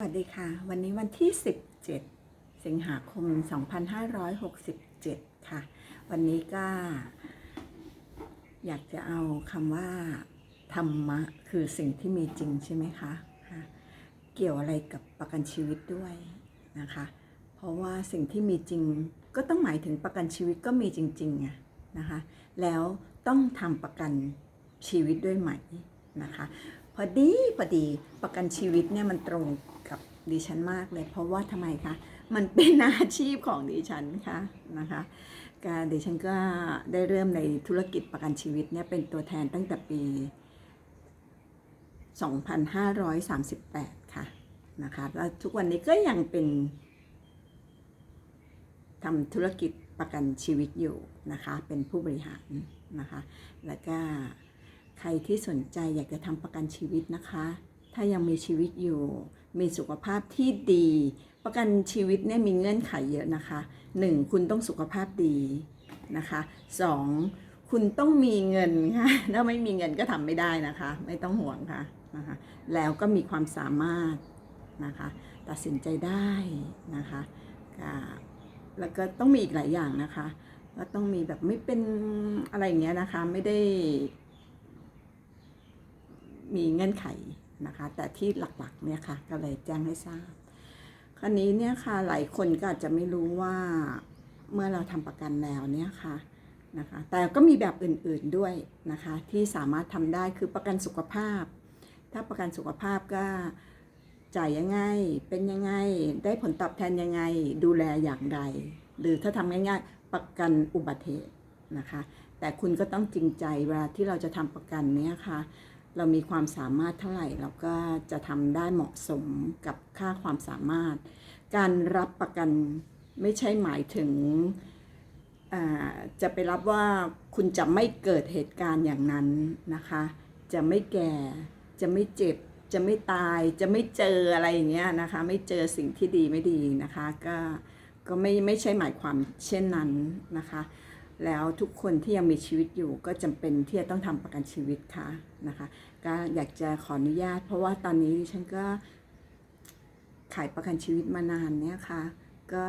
สวัสดีค่ะ วันนี้วันที่ 17 สิงหาคม 2567 ค่ะ วันนี้ก็ อยากจะเอาคำว่า ธรรมะ คือสิ่งที่มีจริงใช่ไหมคะคะเกี่ยวอะไรกับประกันชีวิตด้วยนะคะ เพราะว่าสิ่งที่มีจริงก็ต้องหมายถึงประกันชีวิตก็มีจริงๆไงนะคะ แล้วต้องทำประกันชีวิตด้วยไหมนะคะ อดีพอดีประกันชีวิตเนี่ยมันตรงกับดิฉันมากเลย เพราะว่าทำไมคะมันเป็นอาชีพของดิฉันค่ะนะคะการดิฉันก็ได้เริ่มในธุรกิจประกันชีวิตเนี่ยเป็นตัวแทนตั้งแต่ปี 2538 ค่ะนะคะแล้วทุกวันนี้ก็ยังเป็นทำธุรกิจประกันชีวิตอยู่นะคะ เป็นผู้บริหารนะคะ แล้วก็ ใครที่สนใจอยากจะทำประกันชีวิตนะคะ ถ้ายังมีชีวิตอยู่ มีสุขภาพที่ดี ประกันชีวิตเนี่ยมีเงื่อนไขเยอะนะคะ 1. คุณต้องสุขภาพดีนะคะ 2. คุณต้องมีเงินค่ะ ถ้าไม่มีเงินก็ทำไม่ได้นะคะ ไม่ต้องห่วงค่ะนะคะ แล้วก็มีความสามารถนะคะ ตัดสินใจได้นะคะแล้วก็ต้องมีอีกหลายอย่างนะคะก็ต้องมีแบบไม่เป็นอะไรอย่างเงี้ยนะคะ ไม่ได้ มีเงื่อนไขนะคะ แต่ที่หลักๆเนี่ยค่ะก็เลยแจ้งให้ทราบคราวนี้เนี่ยค่ะหลายคนก็อาจจะไม่รู้ว่าเมื่อเราทำประกันแล้วเนี่ยค่ะนะคะแต่ก็มีแบบอื่นๆด้วยนะคะที่สามารถทำได้คือประกันสุขภาพ ถ้าประกันสุขภาพก็จ่ายยังไง เป็นยังไง ได้ผลตอบแทนยังไง ดูแลอย่างไร หรือถ้าทำง่ายๆ ประกันอุบัติเหตุนะคะ แต่คุณก็ต้องจริงใจเวลาที่เราจะทำประกันเนี้ยค่ะ เรามีความสามารถเท่าไหร่เราก็จะทำได้เหมาะสมกับค่าความสามารถ การรับประกันไม่ใช่หมายถึงจะไปรับว่าคุณจะไม่เกิดเหตุการณ์อย่างนั้นนะคะ จะไม่แก่ จะไม่เจ็บ จะไม่ตาย จะไม่เจออะไรอย่างเงี้ยนะคะ ไม่เจอสิ่งที่ดีไม่ดีนะคะ ก็ก็ไม่ไม่ใช่หมายความเช่นนั้นนะคะ แล้วทุกคนที่ยังมีชีวิตอยู่ก็จำเป็นที่จะต้องทำประกันชีวิตค่ะนะคะ ก็อยากจะขออนุญาต เพราะว่าตอนนี้ดิฉันก็ขายประกันชีวิตมานานเนี่ยค่ะ ก็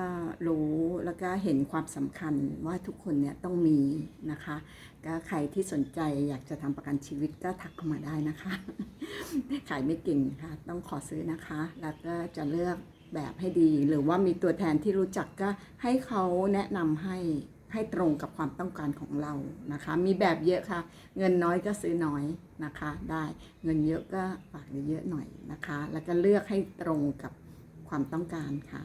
รู้แล้วก็เห็นความสำคัญว่าทุกคนเนี่ยต้องมีนะคะ ก็ใครที่สนใจอยากจะทำประกันชีวิตก็ทักเข้ามาได้นะคะ ขายไม่เก่งค่ะ ต้องขอซื้อนะคะ แล้วก็จะเลือกแบบให้ดี หรือว่ามีตัวแทนที่รู้จักก็ให้เขาแนะนำให้ ให้ตรงกับความต้องการของเรานะคะ มีแบบเยอะค่ะ เงินน้อยก็ซื้อน้อยนะคะ ได้เงินเยอะก็ฝากเยอะหน่อยนะคะ แล้วก็เลือกให้ตรงกับความต้องการค่ะ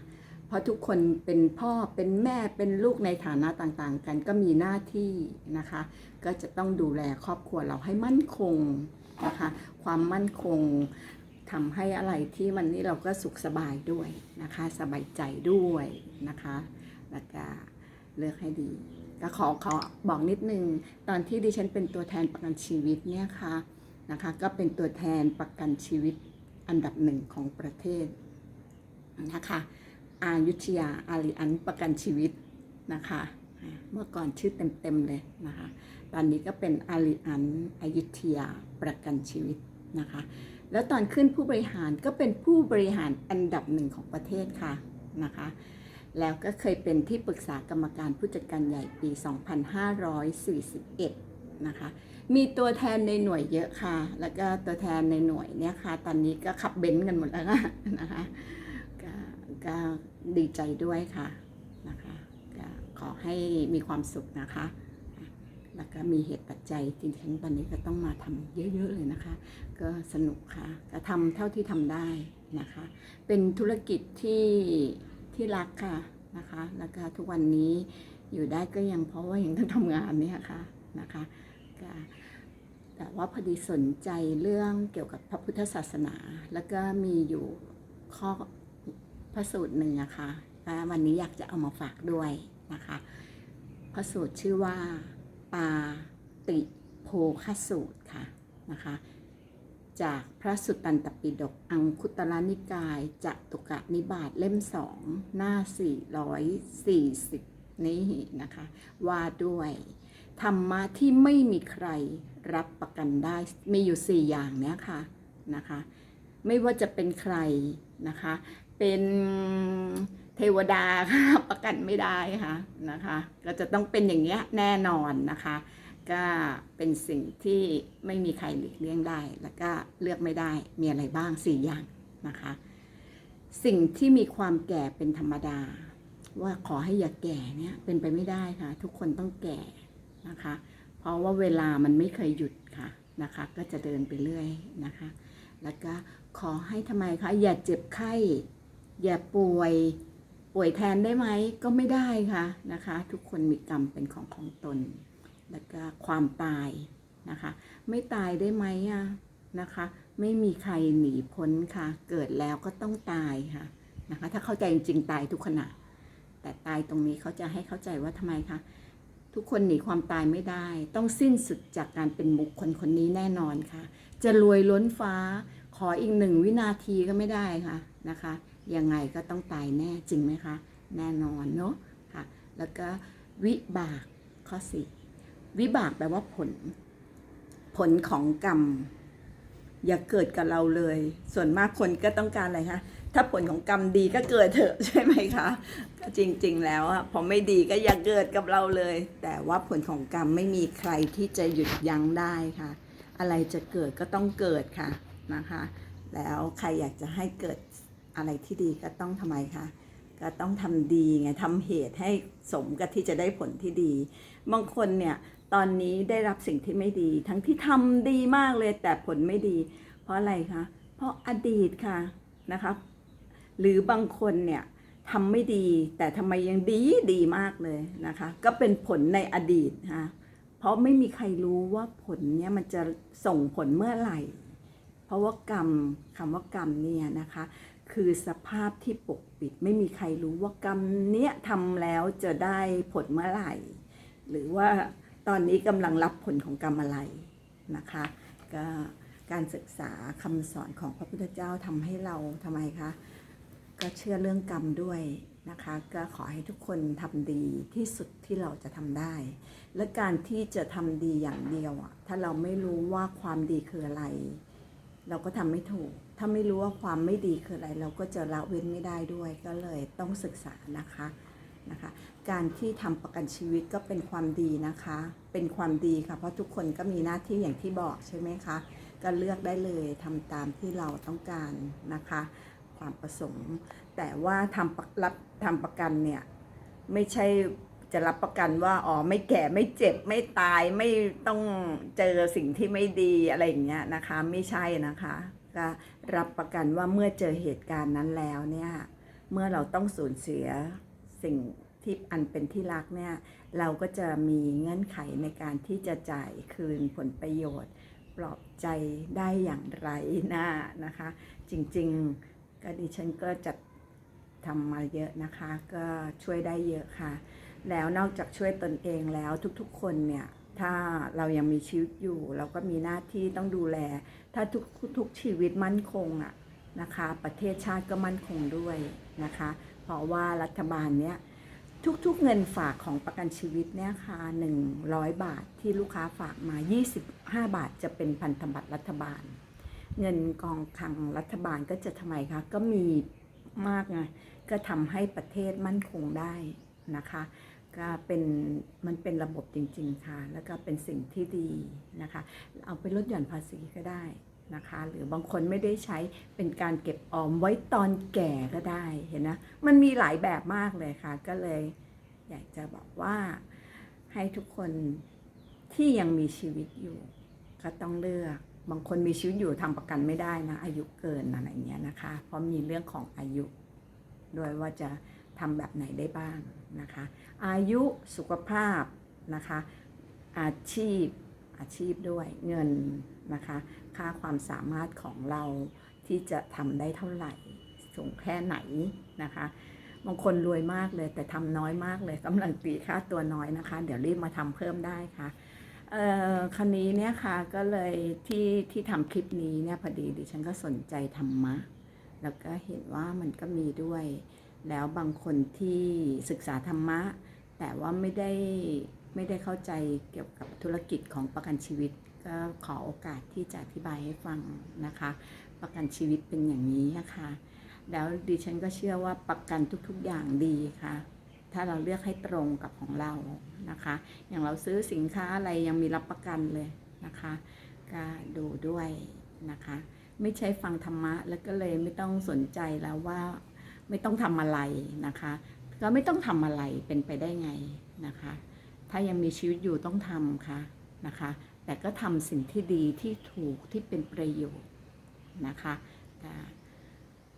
เพราะทุกคนเป็นพ่อเป็นแม่เป็นลูกในฐานะต่างๆ กันก็มีหน้าที่นะคะ ก็จะต้องดูแลครอบครัวเราให้มั่นคงนะคะ ความมั่นคงทำให้อะไรที่มันนี่เราก็สุขสบายด้วยนะคะ สบายใจด้วยนะคะ แล้วก็ เลือกให้ดีก็ขอขอบอกนิดนึง ตอนที่ดิฉันเป็นตัวแทนประกันชีวิตเนี่ยค่ะนะคะ ก็เป็นตัวแทนประกันชีวิตอันดับหนึ่งของประเทศนะคะอายุทยาอารีอันประกันชีวิตนะคะ เมื่อก่อนชื่อเต็มๆเลยนะคะ ตอนนี้ก็เป็นอารีอันอายุทยาประกันชีวิตนะคะ แล้วตอนขึ้นผู้บริหารก็เป็นผู้บริหารอันดับหนึ่งของประเทศค่ะนะคะ แล้วก็เคยเป็นที่ปรึกษากรรมการผู้จัดการใหญ่ปี 2541 นะคะ มีตัวแทนในหน่วยเยอะค่ะ แล้วก็ตัวแทนในหน่วยเนี่ยค่ะ ตอนนี้ก็ขับเบนซ์กันหมดแล้วนะคะก็ก็ดีใจด้วยค่ะนะคะก็ขอให้มีความสุขนะคะ แล้วก็มีเหตุปัจจัยจริงๆตอนนี้ก็ต้องมาทำเยอะๆเลยนะคะ ก็สนุกค่ะ ก็ทำเท่าที่ทำได้นะคะ เป็นธุรกิจที่ ที่รักค่ะนะคะ แล้วก็ทุกวันนี้อยู่ได้ก็ยังเพราะว่ายังต้องทำงานเนี่ยค่ะนะคะก็แต่ว่าพอดีสนใจเรื่องเกี่ยวกับพระพุทธศาสนา แล้วก็มีอยู่ข้อพระสูตรหนึ่งอะค่ะวันนี้อยากจะเอามาฝากด้วยนะคะพระสูตรชื่อว่า ปาติโภคสูตรค่ะนะคะ จากพระสุตตันตปิฎกอังคุตรนิกายจตุกะนิบาตเล่มสองหน้า 440 นี้นะคะ ว่าด้วย ธรรมะที่ไม่มีใครรับประกันได้มีอยู่ 4 อย่างเนี้ยค่ะนะคะ ไม่ว่าจะเป็นใครนะคะ เป็นเทวดาค่ะประกันไม่ได้ค่ะนะคะ ก็จะต้องเป็นอย่างเงี้ยแน่นอนนะคะ ก็เป็นสิ่งที่ไม่มีใครหลีกเลี่ยงได้ แล้วก็เลือกไม่ได้มีอะไรบ้างสี่อย่างนะคะ สิ่งที่มีความแก่เป็นธรรมดา ว่าขอให้อย่าแก่เนี่ยเป็นไปไม่ได้ค่ะ ทุกคนต้องแก่นะคะ เพราะว่าเวลามันไม่เคยหยุดค่ะนะคะ ก็จะเดินไปเรื่อยนะคะ แล้วก็ขอให้ทำไมคะอย่าเจ็บไข้ อย่าป่วยป่วยแทนได้ไหมก็ไม่ได้ค่ะนะคะ ทุกคนมีกรรมเป็นของของตน แล้วก็ความตายนะคะ ไม่ตายได้ไหมอะนะคะ ไม่มีใครหนีพ้นค่ะ เกิดแล้วก็ต้องตายค่ะนะคะ ถ้าเข้าใจจริงๆตายทุกขณะ แต่ตายตรงนี้เขาจะให้เข้าใจว่าทำไมคะทุกคนหนีความตายไม่ได้ ต้องสิ้นสุดจากการเป็นบุคคลคนนี้แน่นอนค่ะ จะรวยล้นฟ้า ขออีกหนึ่งวินาทีก็ไม่ได้ค่ะนะคะ ยังไงก็ต้องตายแน่จริงไหมคะ แน่นอนเนาะค่ะ แล้วก็วิบากข้อสี่ วิบากแปลว่าผล ผลของกรรม อย่าเกิดกับเราเลย ส่วนมากคนก็ต้องการอะไรคะถ้าผลของกรรมดีก็เกิดเถอะใช่ไหมคะก็จริง ๆ แล้วอะพอไม่ดีก็อย่าเกิดกับเราเลย แต่ว่าผลของกรรมไม่มีใครที่จะหยุดยั้งได้ค่ะ อะไรจะเกิดก็ต้องเกิดค่ะนะคะ แล้วใครอยากจะให้เกิดอะไรที่ดีก็ต้องทำไมคะก็ต้องทำดีไงทำเหตุให้สมกับที่จะได้ผลที่ดี บางคนเนี่ย ตอนนี้ได้รับสิ่งที่ไม่ดี ทั้งที่ทำดีมากเลยแต่ผลไม่ดี เพราะอะไรคะ เพราะอดีตค่ะนะคะหรือบางคนเนี่ยทำไม่ดี แต่ทำไมยังดีดีมากเลยนะคะ ก็เป็นผลในอดีตค่ะเพราะไม่มีใครรู้ว่าผลเนี่ยมันจะส่งผลเมื่อไหร่ เพราะว่ากรรมคำว่ากรรมเนี่ยนะคะคือสภาพที่ปกปิดไม่มีใครรู้ว่ากรรมเนี้ยทำแล้วจะได้ผลเมื่อไหร่ หรือว่า ตอนนี้กำลังรับผลของกรรมอะไรนะคะก็การศึกษาคำสอนของพระพุทธเจ้าทำให้เราทำไมคะก็เชื่อเรื่องกรรมด้วยนะคะก็ขอให้ทุกคนทำดีที่สุดที่เราจะทำได้ และการที่จะทำดีอย่างเดียวอะถ้าเราไม่รู้ว่าความดีคืออะไร เราก็ทำไม่ถูก ถ้าไม่รู้ว่าความไม่ดีคืออะไร เราก็จะละเว้นไม่ได้ด้วยก็เลยต้องศึกษานะคะ นะคะ การที่ทำประกันชีวิตก็เป็นความดีนะคะ เป็นความดีค่ะ เพราะทุกคนก็มีหน้าที่อย่างที่บอกใช่ไหมคะ ก็เลือกได้เลยทำตามที่เราต้องการนะคะ ความประสงค์ แต่ว่าทำระรับทำประกันเนี่ยไม่ใช่จะรับประกันว่าอ๋อไม่แก่ไม่เจ็บไม่ตายไม่ต้องเจอสิ่งที่ไม่ดีอะไรอย่างเงี้ยนะคะ ไม่ใช่นะคะก็รับประกันว่าเมื่อเจอเหตุการณ์นั้นแล้วเนี่ย เมื่อเราต้องสูญเสีย สิ่งที่อันเป็นที่รักเนี่ยเราก็จะมีเงื่อนไขในการที่จะจ่ายคืนผลประโยชน์ ปลอบใจได้อย่างไรนะนะคะ จริงๆก็ดิฉันก็จะทำมาเยอะนะคะ ก็ช่วยได้เยอะค่ะ แล้วนอกจากช่วยตนเองแล้วทุกๆคนเนี่ยถ้าเรายังมีชีวิตอยู่ เราก็มีหน้าที่ต้องดูแล ถ้าทุกทุกชีวิตมั่นคงอะนะคะ ประเทศชาติก็มั่นคงด้วยนะคะ เพราะว่ารัฐบาลเนี้ยทุกๆเงินฝากของประกันชีวิตเนี่ยค่ะ100 บาทที่ลูกค้าฝากมา 25 บาทจะเป็นพันธบัตรรัฐบาล เงินกองคลังรัฐบาลก็จะทำไมคะก็มีมากไงก็ทำให้ประเทศมั่นคงได้นะคะก็เป็นมันเป็นระบบจริง ๆ ค่ะ แล้วก็เป็นสิ่งที่ดีนะคะ เอาไปลดหย่อนภาษีก็ได้ นะคะ หรือบางคนไม่ได้ใช้เป็นการเก็บออมไว้ตอนแก่ก็ได้เห็นนะมันมีหลายแบบมากเลยค่ะ ก็เลยอยากจะบอกว่าให้ทุกคนที่ยังมีชีวิตอยู่ ก็ต้องเลือกบางคนมีชีวิตอยู่ทำประกันไม่ได้นะอายุเกินอะไรเงี้ยนะคะ เพราะมีเรื่องของอายุด้วยว่าจะทำแบบไหนได้บ้างนะคะ อายุสุขภาพนะคะ อาชีพ อาชีพด้วยเงินนะคะ ค่าความสามารถของเราที่จะทำได้เท่าไหร่สูงแค่ไหนนะคะบางคนรวยมากเลยแต่ทำน้อยมากเลยกำลังตีค่าตัวน้อยนะคะ เดี๋ยวรีบมาทำเพิ่มได้ค่ะเอ่อคันนี้เนี่ยค่ะก็เลยที่ที่ทำคลิปนี้เนี่ยพอดีดิฉันก็สนใจธรรมะ แล้วก็เห็นว่ามันก็มีด้วย แล้วบางคนที่ศึกษาธรรมะ แต่ว่าไม่ได้ ไม่ได้เข้าใจเกี่ยวกับธุรกิจของประกันชีวิต ก็ขอโอกาสที่จะอธิบายให้ฟังนะคะ ประกันชีวิตเป็นอย่างนี้นะคะแล้วดิฉันก็เชื่อว่าประกันทุกๆอย่างดีค่ะ ถ้าเราเลือกให้ตรงกับของเรานะคะ อย่างเราซื้อสินค้าอะไรยังมีรับประกันเลยนะคะก็ดูด้วยนะคะ ไม่ใช่ฟังธรรมะแล้วก็เลยไม่ต้องสนใจแล้วว่าไม่ต้องทำอะไรนะคะ ก็ไม่ต้องทำอะไรเป็นไปได้ไงนะคะ ถ้ายังมีชีวิตอยู่ต้องทำค่ะนะคะ แต่ก็ทำสิ่งที่ดีที่ถูกที่เป็นประโยชน์นะคะก็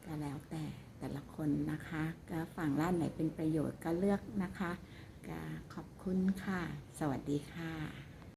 ก็แล้วแต่แต่ละคนนะคะ ก็ฝั่งด้านไหนเป็นประโยชน์ก็เลือกนะคะก็ขอบคุณค่ะ สวัสดีค่ะ